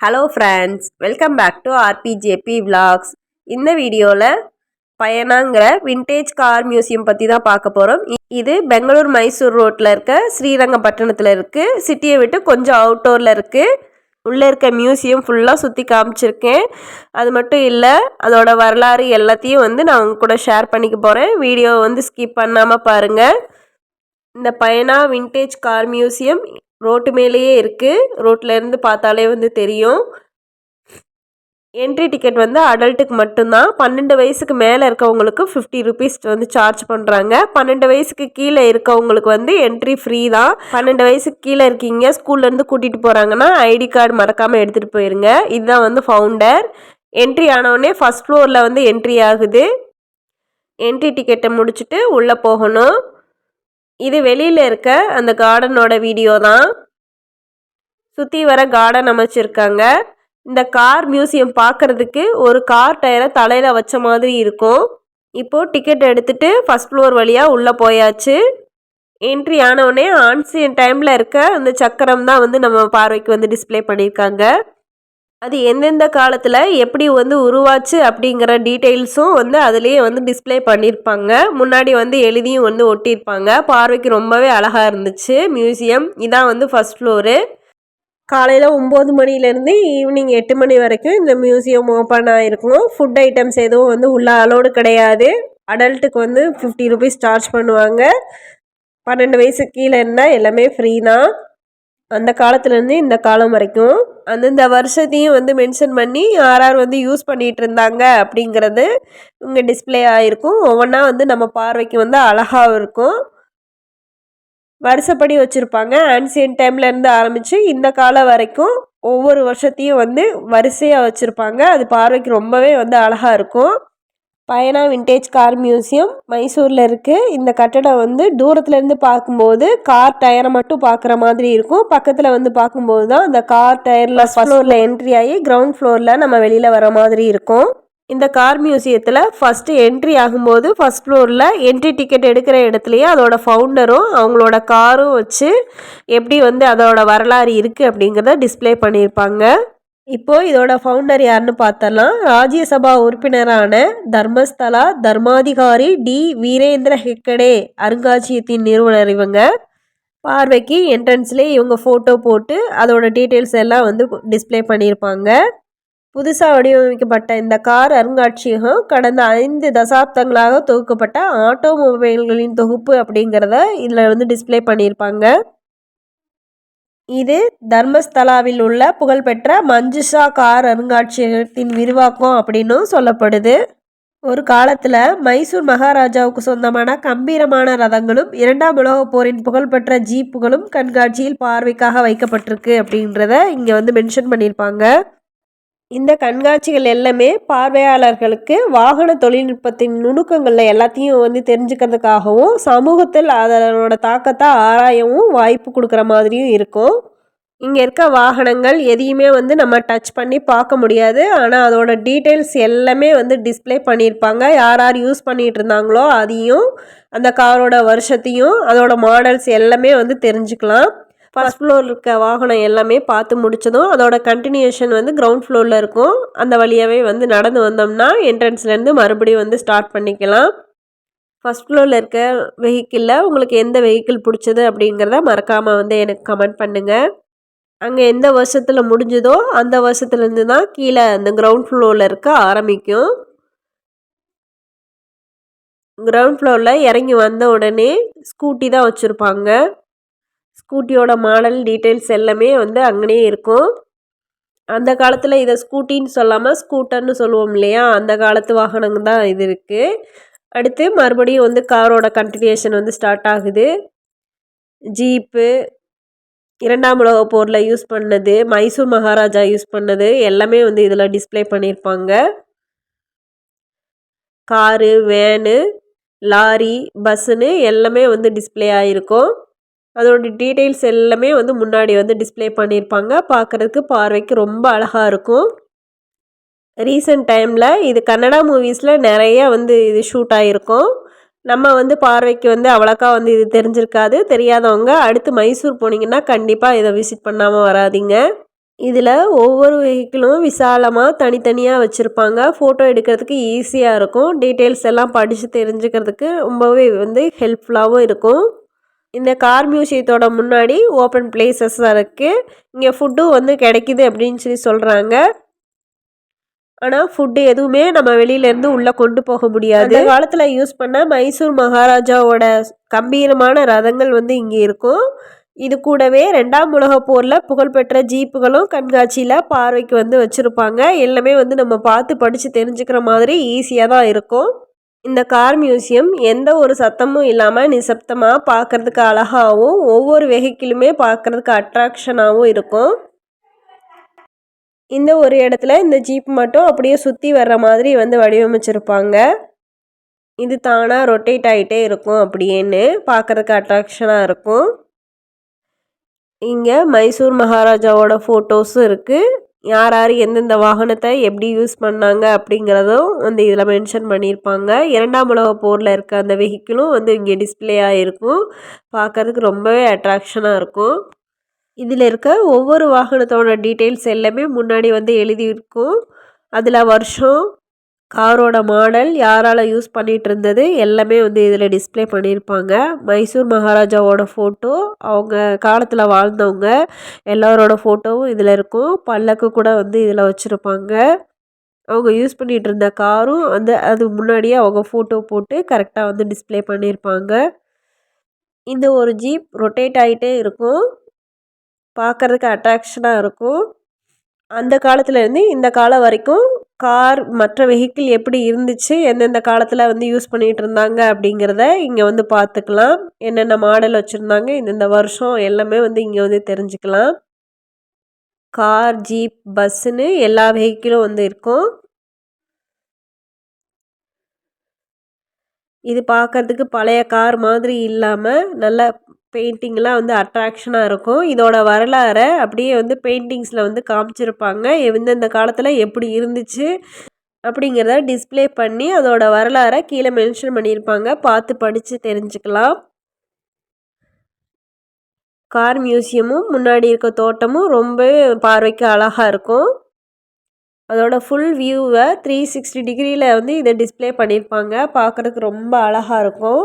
Hello friends welcome back to RPJP vlogs இந்த வீடியோவில் பயணங்கிற vintage car museum பற்றி தான் பார்க்க போகிறோம் இது பெங்களூர் மைசூர் ரோட்டில் இருக்க ஸ்ரீரங்கப்பட்டணத்தில் இருக்குது சிட்டியை விட்டு கொஞ்சம் அவுட்டோரில் இருக்குது உள்ளே இருக்க மியூசியம் ஃபுல்லாக சுற்றி காமிச்சிருக்கேன். அது மட்டும் இல்லை அதோட வரலாறு எல்லாத்தையும் வந்து நான் உங்க கூட ஷேர் பண்ணிக்க போகிறேன் வீடியோ வந்து ஸ்கிப் பண்ணாமல் பாருங்கள் இந்த பயணா விண்டேஜ் கார் மியூசியம் ரோட்டு மேலேயே இருக்குது ரோட்லேருந்து பார்த்தாலே வந்து தெரியும். என்ட்ரி டிக்கெட் வந்து அடல்ட்டுக்கு மட்டும்தான். பன்னெண்டு வயசுக்கு மேலே இருக்கவங்களுக்கு ஃபிஃப்டி ருபீஸ் வந்து சார்ஜ் பண்ணுறாங்க பன்னெண்டு வயசுக்கு கீழே இருக்கவங்களுக்கு வந்து என்ட்ரி ஃப்ரீ தான். பன்னெண்டு வயசுக்கு கீழே இருக்கீங்க ஸ்கூல்லேருந்து கூட்டிகிட்டு போகிறாங்கன்னா ஐடி கார்டு மறக்காமல் எடுத்துகிட்டு போயிருங்க. இதுதான் வந்து ஃபவுண்டர் என்ட்ரி ஆனவுடனே ஃபஸ்ட் ஃப்ளோரில் வந்து என்ட்ரி ஆகுது. என்ட்ரி டிக்கெட்டை முடிச்சுட்டு உள்ளே போகணும். இது வெளியில் இருக்க அந்த கார்டனோட வீடியோ தான். சுற்றி வர கார்டன் அமைச்சிருக்காங்க. இந்த கார் மியூசியம் பார்க்குறதுக்கு ஒரு கார் டயரை தலையில் வச்ச மாதிரி இருக்கும். இப்போது டிக்கெட் எடுத்துகிட்டு ஃபஸ்ட் ஃப்ளோர் வழியாக உள்ளே போயாச்சு. என்ட்ரி ஆனவுடனே ஆன்சியன் டைமில் இருக்க அந்த சக்கரம் தான் வந்து நம்ம பார்வைக்கு வந்து டிஸ்பிளே பண்ணியிருக்காங்க. அது எந்தெந்த காலத்தில் எப்படி வந்து உருவாச்சு அப்படிங்கிற டீட்டெயில்ஸும் வந்து அதுலேயே வந்து டிஸ்பிளே பண்ணியிருப்பாங்க முன்னாடி வந்து எழுதியும் வந்து ஒட்டியிருப்பாங்க பார்வைக்கு ரொம்பவே அழகாக இருந்துச்சு. மியூசியம். இதான் வந்து ஃபஸ்ட் ஃப்ளோரு காலையில் ஒம்பது மணிலேருந்து ஈவினிங் எட்டு மணி வரைக்கும் இந்த மியூசியம் ஓப்பன் ஆகிருக்கும் ஃபுட் ஐட்டம்ஸ் எதுவும் வந்து உள்ள அலோடு கிடையாது. அடல்ட்டுக்கு வந்து ஃபிஃப்டி ருபீஸ் சார்ஜ் பண்ணுவாங்க. பன்னெண்டு வயசு கீழே இருந்தால் எல்லாமே ஃப்ரீ தான். அந்த காலத்துலேருந்து இந்த காலம் வரைக்கும். அந்தந்த வருஷத்தையும் வந்து மென்ஷன் பண்ணி யார் யார் வந்து யூஸ் பண்ணிகிட்டு இருந்தாங்க அப்படிங்கிறது இங்கே டிஸ்பிளே ஆகிருக்கும் ஒவ்வொன்றா வந்து நம்ம பார்வைக்கு வந்து அழகாகவும் இருக்கும். வருஷப்படி வச்சுருப்பாங்க. ஆன்சியன் டைம்லேருந்து ஆரம்பித்து இந்த காலம் வரைக்கும் ஒவ்வொரு வருஷத்தையும் வந்து வரிசையாக வச்சுருப்பாங்க. அது பார்வைக்கு ரொம்பவே வந்து அழகாக இருக்கும். பயனா விண்டேஜ் கார் மியூசியம் மைசூரில் இருக்குது இந்த கட்டடம் வந்து தூரத்துலேருந்து பார்க்கும்போது கார் டயரை மட்டும் பார்க்குற மாதிரி இருக்கும். பக்கத்தில் வந்து பார்க்கும்போது தான் அந்த கார் டயரில் ஃபஸ்ட் ஃப்ளோரில் என்ட்ரி ஆகி கிரவுண்ட் ஃப்ளோரில் நம்ம வெளியில் வர மாதிரி இருக்கும். இந்த கார் மியூசியத்தில் ஃபஸ்ட்டு என்ட்ரி ஆகும்போது ஃபஸ்ட் ஃப்ளோரில் என்ட்ரி டிக்கெட் எடுக்கிற இடத்துலையே அதோட ஃபவுண்டரும் அவங்களோட காரும் வச்சு எப்படி வந்து அதோட வரலாறு இருக்குது அப்படிங்கிறத டிஸ்பிளே பண்ணியிருப்பாங்க. இப்போது இதோட ஃபவுண்டர் யாருன்னு பார்த்தலாம் ராஜ்யசபா உறுப்பினரான தர்மஸ்தலா தர்மாதிகாரி டி. வீரேந்திர ஹெக்கடே அருங்காட்சியகத்தின் நிறுவனர் இவங்க. பார்வைக்கு என்ட்ரன்ஸ்லேயே இவங்க ஃபோட்டோ போட்டு அதோட டீட்டெயில்ஸ் எல்லாம் வந்து டிஸ்பிளே பண்ணியிருப்பாங்க. புதுசாக வடிவமைக்கப்பட்ட இந்த கார் அருங்காட்சியகம் கடந்த ஐந்து தசாப்தங்களாக தொகுக்கப்பட்ட ஆட்டோமொபைல்களின் தொகுப்பு அப்படிங்கிறத இதில் வந்து டிஸ்பிளே பண்ணியிருப்பாங்க. இது தர்மஸ்தலாவில் உள்ள புகழ்பெற்ற மஞ்சுஷா கார் அருங்காட்சியகத்தின் விரிவாக்கம் அப்படின்னும் சொல்லப்படுது. ஒரு காலத்தில் மைசூர் மகாராஜாவுக்கு சொந்தமான கம்பீரமான ரதங்களும் இரண்டாம் உலகப் போரின் புகழ்பெற்ற ஜீப்புகளும் கண்காட்சியில் பார்வைக்காக வைக்கப்பட்டிருக்கு அப்படின்றத இங்கே வந்து மென்ஷன் பண்ணியிருப்பாங்க. இந்த கண்காட்சிகள் எல்லாமே பார்வையாளர்களுக்கு வாகன தொழில்நுட்பத்தின் நுணுக்கங்களில் எல்லாத்தையும் வந்து தெரிஞ்சுக்கிறதுக்காகவும் சமூகத்தில் அதனோட தாக்கத்தை ஆராயவும் வாய்ப்பு கொடுக்குற மாதிரியும் இருக்கும். இங்கே இருக்க வாகனங்கள் எதையுமே வந்து நம்ம டச் பண்ணி பார்க்க முடியாது. ஆனால் அதோட டீட்டெயில்ஸ் எல்லாமே வந்து டிஸ்பிளே பண்ணியிருப்பாங்க. யார் யார் யூஸ் பண்ணிகிட்டு இருந்தாங்களோ அதையும் அந்த காரோட வருஷத்தையும் அதோட மாடல்ஸ் எல்லாமே வந்து தெரிஞ்சுக்கலாம். ஃபஸ்ட் ஃப்ளோரில் இருக்க வாகனம் எல்லாமே பார்த்து முடித்ததும் அதோட கண்டினியூஷன் வந்து கிரவுண்ட் ஃப்ளோரில் இருக்கும். அந்த வழியாகவே வந்து நடந்து வந்தோம்னா என்ட்ரன்ஸ்லேருந்து மறுபடியும் வந்து ஸ்டார்ட் பண்ணிக்கலாம். ஃபஸ்ட் ஃப்ளோரில் இருக்க வெஹிக்கிளில் உங்களுக்கு எந்த வெஹிக்கிள் பிடிச்சது அப்படிங்கிறத மறக்காமல் வந்து எனக்கு கமெண்ட் பண்ணுங்கள் அங்கே எந்த வருஷத்தில் முடிஞ்சதோ அந்த வருஷத்துலேருந்து தான் கீழே அந்த கிரவுண்ட் ஃப்ளோரில் இருக்க ஆரம்பிக்கும். கிரவுண்ட் ஃப்ளோரில் இறங்கி வந்த உடனே ஸ்கூட்டி தான் வச்சுருப்பாங்க. ஸ்கூட்டியோட மாடல் டீட்டெயில்ஸ் எல்லாமே வந்து அங்கேயே இருக்கும். அந்த காலத்தில் இதை ஸ்கூட்டின்னு சொல்லாமல் ஸ்கூட்டர்னு சொல்லுவோம் இல்லையா? அந்த காலத்து வாகனங்க தான் இது இருக்குது அடுத்து மறுபடியும் வந்து காரோட கண்டினியூஷன் வந்து ஸ்டார்ட் ஆகுது. ஜீப்பு இரண்டாம் உலக போரில் யூஸ் பண்ணது மைசூர் மகாராஜா யூஸ் பண்ணது எல்லாமே வந்து இதில் டிஸ்பிளே பண்ணியிருப்பாங்க. காரு வேனு லாரி பஸ்ஸுன்னு எல்லாமே வந்து டிஸ்பிளே ஆகிருக்கும் அதோட டீட்டெயில்ஸ் எல்லாமே வந்து முன்னாடி வந்து டிஸ்பிளே பண்ணியிருப்பாங்க. பார்க்குறதுக்கு பார்வைக்கு ரொம்ப அழகாக இருக்கும். ரீசெண்ட் டைமில் இது கன்னடா மூவிஸில் நிறைய வந்து இது ஷூட் ஆகிருக்கும் நம்ம வந்து பார்வைக்கு வந்து அவ்வளோக்கா வந்து இது தெரிஞ்சிருக்காது. தெரியாதவங்க அடுத்து மைசூர் போனீங்கன்னா கண்டிப்பாக இதை விசிட் பண்ணாமல் வராதிங்க. இதில் ஒவ்வொரு வெஹிக்கிளும் விசாலமாக தனித்தனியாக வச்சுருப்பாங்க. ஃபோட்டோ எடுக்கிறதுக்கு ஈஸியாக இருக்கும். டீட்டெயில்ஸ் எல்லாம் படித்து தெரிஞ்சுக்கிறதுக்கு ரொம்பவே வந்து ஹெல்ப்ஃபுல்லாகவும் இருக்கும். இந்த கார் மியூசியத்தோட முன்னாடி ஓப்பன் பிளேசஸ் இருக்குது இங்கே ஃபுட்டும் வந்து கிடைக்கிது அப்படின்னு சொல்லி சொல்கிறாங்க ஆனால் ஃபுட்டு எதுவுமே நம்ம வெளியிலேருந்து உள்ளே கொண்டு போக முடியாது. அந்த காலத்தில் யூஸ் பண்ண மைசூர் மகாராஜாவோட கம்பீரமான ரதங்கள் வந்து இங்கே இருக்கும். இது கூடவே ரெண்டாம் உலக போரில் புகழ்பெற்ற ஜீப்புகளும் கண்காட்சியில் பார்வைக்கு வந்து வச்சுருப்பாங்க. எல்லாமே வந்து நம்ம பார்த்து படித்து தெரிஞ்சுக்கிற மாதிரி ஈஸியாக தான் இருக்கும். இந்த கார் மியூசியம் எந்த ஒரு சத்தமும் இல்லாமல் நிசப்தமாக பார்க்குறதுக்கு அழகாகவும் ஒவ்வொரு வெஹிக்கிளுமே பார்க்குறதுக்கு அட்ராக்ஷனாகவும் இருக்கும். இந்த ஒரு இடத்துல இந்த ஜீப் மட்டும் அப்படியே சுற்றி வர்ற மாதிரி வந்து வடிவமைச்சிருப்பாங்க. இது தானாக ரொட்டேட் ஆகிட்டே இருக்கும் அப்படின்னு பார்க்குறதுக்கு அட்ராக்ஷனாக இருக்கும். இங்கே மைசூர் மகாராஜாவோட ஃபோட்டோஸும் இருக்குது யார் யார் எந்தெந்த வாகனத்தை எப்படி யூஸ் பண்ணாங்க அப்படிங்கிறதும் வந்து இதில் மென்ஷன் பண்ணியிருப்பாங்க. இரண்டாம் உலக போரில் இருக்க அந்த வெஹிக்கிளும் வந்து இங்கே டிஸ்பிளேயாக ஆகிருக்கும் பார்க்குறதுக்கு ரொம்பவே அட்ராக்ஷனாக இருக்கும். இதில் இருக்க ஒவ்வொரு வாகனத்தோட டீட்டெயில்ஸ் எல்லாமே முன்னாடி வந்து எழுதியிருக்கும். அதில் வருஷம் காரோட மாடல் யாரால் யூஸ் பண்ணிகிட்டு இருந்தது எல்லாமே வந்து இதில் டிஸ்பிளே பண்ணியிருப்பாங்க. மைசூர் மகாராஜாவோட ஃபோட்டோ அவங்க காலத்தில் வாழ்ந்தவங்க எல்லாரோட ஃபோட்டோவும் இதில் இருக்கும். பல்லக்கு கூட வந்து இதில் வச்சுருப்பாங்க. அவங்க யூஸ் பண்ணிகிட்டு இருந்த காரும் வந்து அது முன்னாடியே அவங்க ஃபோட்டோ போட்டு கரெக்டாக வந்து டிஸ்பிளே பண்ணியிருப்பாங்க. இந்த ஒரு ஜீப் ரொட்டேட் ஆகிட்டே இருக்கும். பார்க்குறதுக்கு அட்ராக்ஷனாக இருக்கும். அந்த காலத்துலேருந்து இந்த காலம் வரைக்கும் கார் மற்ற வெஹிக்கிள் எப்படி இருந்துச்சு எந்தெந்த காலத்தில் வந்து யூஸ் பண்ணிகிட்டு இருந்தாங்க அப்படிங்கிறத இங்கே வந்து பார்த்துக்கலாம். என்னென்ன மாடல் வச்சுருந்தாங்க இந்தந்த வருஷம் எல்லாமே வந்து இங்கே வந்து தெரிஞ்சுக்கலாம். கார் ஜீப் பஸ்ஸுன்னு எல்லா வெஹிக்கிளும் வந்து இருக்கும். இது பார்க்குறதுக்கு பழைய கார் மாதிரி இல்லாமல் நல்ல பெயிண்டிங்லாம் வந்து அட்ராக்ஷனாக இருக்கும். இதோட வரலாறை அப்படியே வந்து பெயிண்டிங்ஸில் வந்து காமிச்சிருப்பாங்க. எந்தெந்த காலத்தில் எப்படி இருந்துச்சு அப்படிங்கிறத டிஸ்பிளே பண்ணி அதோட வரலாறை கீழே மென்ஷன் பண்ணியிருப்பாங்க. பார்த்து படித்து தெரிஞ்சுக்கலாம். கார் மியூசியமும் முன்னாடி இருக்க தோட்டமும் ரொம்ப பார்வைக்கு அழகாக இருக்கும். அதோட ஃபுல் வியூவை த்ரீ சிக்ஸ்டி டிகிரியில் வந்து இதை டிஸ்பிளே பண்ணியிருப்பாங்க. பார்க்குறதுக்கு ரொம்ப அழகாக இருக்கும்.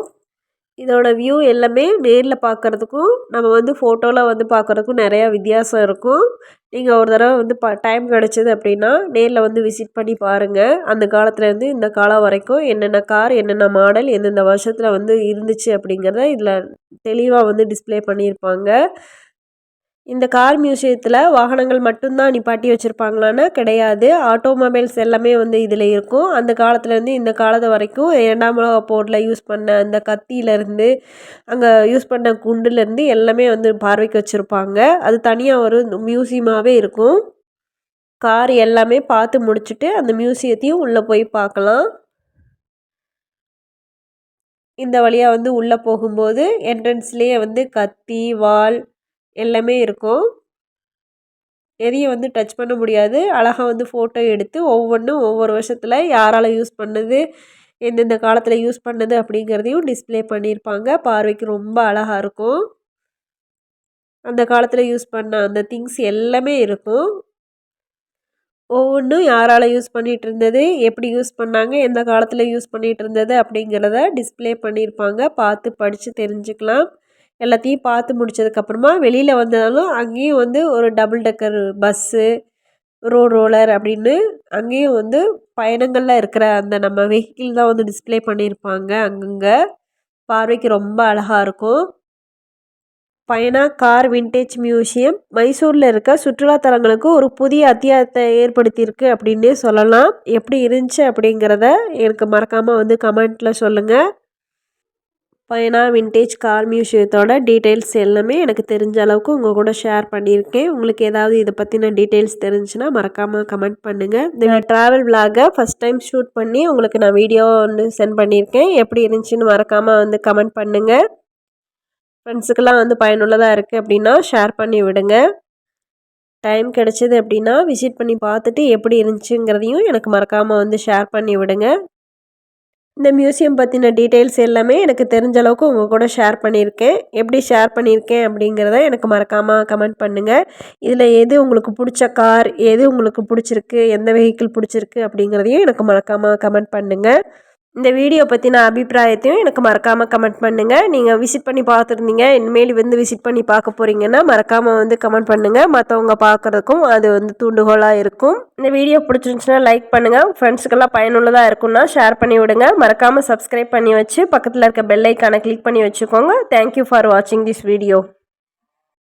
இதோட வியூ எல்லாமே நேரில் பார்க்குறதுக்கும் நம்ம வந்து ஃபோட்டோவில் வந்து பார்க்குறதுக்கும் நிறையா வித்தியாசம் இருக்கும். நீங்கள் ஒரு தடவை வந்து ப டைம் கிடச்சிது அப்படின்னா நேரில் வந்து விசிட் பண்ணி பாருங்கள் அந்த காலத்துலேருந்து இந்த காலம் வரைக்கும் என்னென்ன கார் என்னென்ன மாடல் எந்தெந்த வருஷத்தில் வந்து இருந்துச்சு அப்படிங்கிறத இதில் தெளிவாக வந்து டிஸ்பிளே பண்ணியிருப்பாங்க. இந்த கார் மியூசியத்தில் வாகனங்கள் மட்டும்தான் நிப்பாட்டி வச்சுருப்பாங்களான்னா கிடையாது. ஆட்டோமொபைல்ஸ் எல்லாமே வந்து இதில் இருக்கும். அந்த காலத்துலேருந்து இந்த காலத்து வரைக்கும் இரண்டாம் உலக போரில் யூஸ் பண்ண அந்த கத்தியிலேருந்து அங்கே யூஸ் பண்ண குண்டுலேருந்து எல்லாமே வந்து பார்வைக்கு வச்சுருப்பாங்க. அது தனியாக ஒரு மியூசியமாகவே இருக்கும். கார் எல்லாமே பார்த்து முடிச்சுட்டு அந்த மியூசியத்தையும் உள்ளே போய் பார்க்கலாம். இந்த வழியாக வந்து உள்ளே போகும்போது என்ட்ரன்ஸ்லேயே வந்து கத்தி வால் எல்லாமே இருக்கும். எதையும் வந்து டச் பண்ண முடியாது. அழகாக வந்து ஃபோட்டோ எடுத்து ஒவ்வொன்றும் ஒவ்வொரு வருஷத்தில் யாரால் யூஸ் பண்ணது எந்தெந்த காலத்தில் யூஸ் பண்ணது அப்படிங்கிறதையும் டிஸ்பிளே பண்ணியிருப்பாங்க. பார்வைக்கு ரொம்ப அழகாக இருக்கும். அந்த காலத்தில் யூஸ் பண்ண அந்த திங்ஸ் எல்லாமே இருக்கும். ஒவ்வொன்றும் யாரால் யூஸ் பண்ணிகிட்டு இருந்தது எப்படி யூஸ் பண்ணாங்க எந்த காலத்தில் யூஸ் பண்ணிகிட்டு இருந்தது அப்படிங்கிறத டிஸ்பிளே பண்ணியிருப்பாங்க. பார்த்து படித்து தெரிஞ்சுக்கலாம். எல்லாத்தையும் பார்த்து முடித்ததுக்கப்புறமா வெளியில் வந்தாலும் அங்கேயும் வந்து ஒரு double decker bus road roller அப்படின்னு அங்கேயும் வந்து பயணங்களில் இருக்கிற அந்த நம்ம வெஹிக்கிள் தான் வந்து டிஸ்பிளே பண்ணியிருப்பாங்க. அங்கங்கே பார்வைக்கு ரொம்ப அழகாக இருக்கும். பயணா கார் வின்டேஜ் மியூசியம் மைசூரில் இருக்க சுற்றுலாத்தலங்களுக்கு ஒரு புதிய அத்தியாயத்தை ஏற்படுத்தியிருக்கு அப்படின்னே சொல்லலாம். எப்படி இருந்துச்சு அப்படிங்கிறத எனக்கு மறக்காமல் வந்து கமெண்ட்டில் சொல்லுங்கள் பயனா வின்டேஜ் கார் மியூசியத்தோட டீட்டெயில்ஸ் எல்லாமே எனக்கு தெரிஞ்ச அளவுக்கு உங்கள் கூட ஷேர் பண்ணியிருக்கேன். உங்களுக்கு ஏதாவது இதை பற்றின டீட்டெயில்ஸ் தெரிஞ்சுன்னா மறக்காமல் கமெண்ட் பண்ணுங்கள் இந்த ட்ராவல் விலாகை ஃபஸ்ட் டைம் ஷூட் பண்ணி உங்களுக்கு நான் வீடியோ வந்து சென்ட் பண்ணியிருக்கேன். எப்படி இருந்துச்சுன்னு மறக்காமல் வந்து கமெண்ட் பண்ணுங்கள் ஃப்ரெண்ட்ஸுக்கெல்லாம் வந்து பயனுள்ளதாக இருக்குது அப்படின்னா ஷேர் பண்ணி விடுங்க. டைம் கிடச்சிது அப்படின்னா விசிட் பண்ணி பார்த்துட்டு எப்படி இருந்துச்சுங்கிறதையும் எனக்கு மறக்காமல் வந்து ஷேர் பண்ணி விடுங்க. இந்த மியூசியம் பற்றின டீட்டெயில்ஸ் எல்லாமே எனக்கு தெரிஞ்ச அளவுக்கு உங்கள் கூட ஷேர் பண்ணியிருக்கேன். எப்படி ஷேர் பண்ணியிருக்கேன் அப்படிங்கிறத எனக்கு மறக்காமல் கமெண்ட் பண்ணுங்கள் இதில் எது உங்களுக்கு பிடிச்ச கார் எது உங்களுக்கு பிடிச்சிருக்கு எந்த வெஹிக்கிள் பிடிச்சிருக்கு அப்படிங்கிறதையும் எனக்கு மறக்காமல் கமெண்ட் பண்ணுங்கள் இந்த வீடியோ பற்றின அபிப்பிராயத்தையும் எனக்கு மறக்காமல் கமெண்ட் பண்ணுங்கள் நீங்கள் விசிட் பண்ணி பார்த்துருந்தீங்க. இனிமேல் வந்து விசிட் பண்ணி பார்க்க போகிறீங்கன்னா மறக்காமல் வந்து கமெண்ட் பண்ணுங்கள் மற்றவங்க பார்க்குறதுக்கும் அது வந்து தூண்டுகோலாக இருக்கும். இந்த வீடியோ பிடிச்சிருந்துச்சுன்னா லைக் பண்ணுங்கள் ஃப்ரெண்ட்ஸுக்கெல்லாம் பயனுள்ளதாக இருக்கும்னா ஷேர் பண்ணி விடுங்க. மறக்காமல் சப்ஸ்கிரைப் பண்ணி வச்சு பக்கத்தில் இருக்க பெல்லைக்கான கிளிக் பண்ணி வச்சுக்கோங்க. தேங்க்யூ ஃபார் வாட்சிங் திஸ் வீடியோ